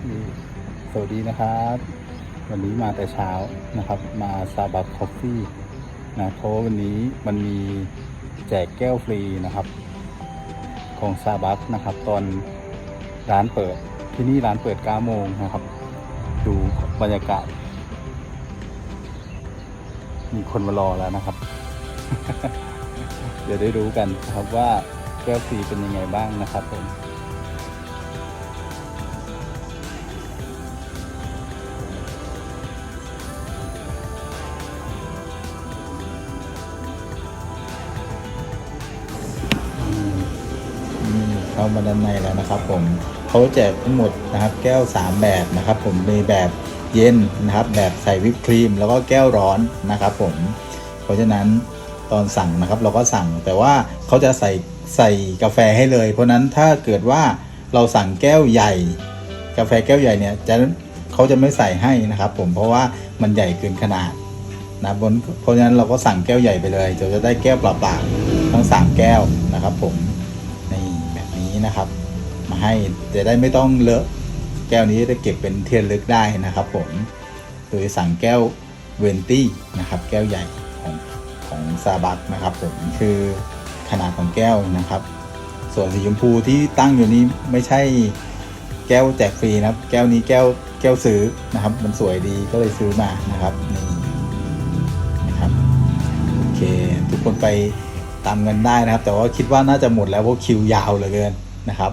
สวัสดีนะครับ วันนี้มาแต่เช้านะครับ มาซาบักคอฟฟี่นะเพราะวันนี้มันมีแจกแก้วฟรีนะครับ ของซาบักนะครับ ตอนร้านเปิดที่นี่ร้านเปิด9โมงนะครับ ดูบรรยากาศ มีคนมารอแล้วนะครับ เดี๋ยวได้รู้กันนะครับว่าแก้วฟรีเป็นยังไงบ้างนะครับผม เข้ามาด้านในแล้วนะครับผมเขาแจกทั้งหมดนะครับแก้ว 3 แบบนะครับผมมีแบบเย็นนะครับ แบบใส่วิปครีม แล้วก็แก้วร้อนนะครับผมเพราะฉะนั้นตอนสั่งนะครับเราก็สั่งแต่ว่าเขาจะใส่ใส่กาแฟให้เลย เพราะนั้นถ้าเกิดว่าเราสั่งแก้วใหญ่ กาแฟแก้วใหญ่เนี่ยจะเขาจะไม่ใส่ให้นะครับผมเพราะว่ามันใหญ่เกินขนาดนะบนเพราะฉะนั้นเราก็สั่งแก้วใหญ่ไปเลยเราจะได้แก้วเปล่าๆทั้ง 3 แก้วนะครับผม นี้นะครับ มาให้จะได้ไม่ต้องเลอะแก้วนี้จะเก็บเป็นเทียนลึกได้นะครับ ผมโดยสั่งแก้วเวนตี้นะครับแก้วใหญ่ของของซาบักนะครับ ผมคือขนาดของแก้วนะครับ ส่วนสีชมพูที่ตั้งอยู่นี้ไม่ใช่แก้วแจกฟรีนะครับ แก้วนี้แก้วแก้วซื้อนะครับ มันสวยดีก็เลยซื้อมานะครับนี่นะครับโอเค ทุกคนไปตามเงินได้นะครับ แต่ว่าคิดว่าน่าจะหมดแล้วเพราะคิวยาวเหลือเกิน นะครับ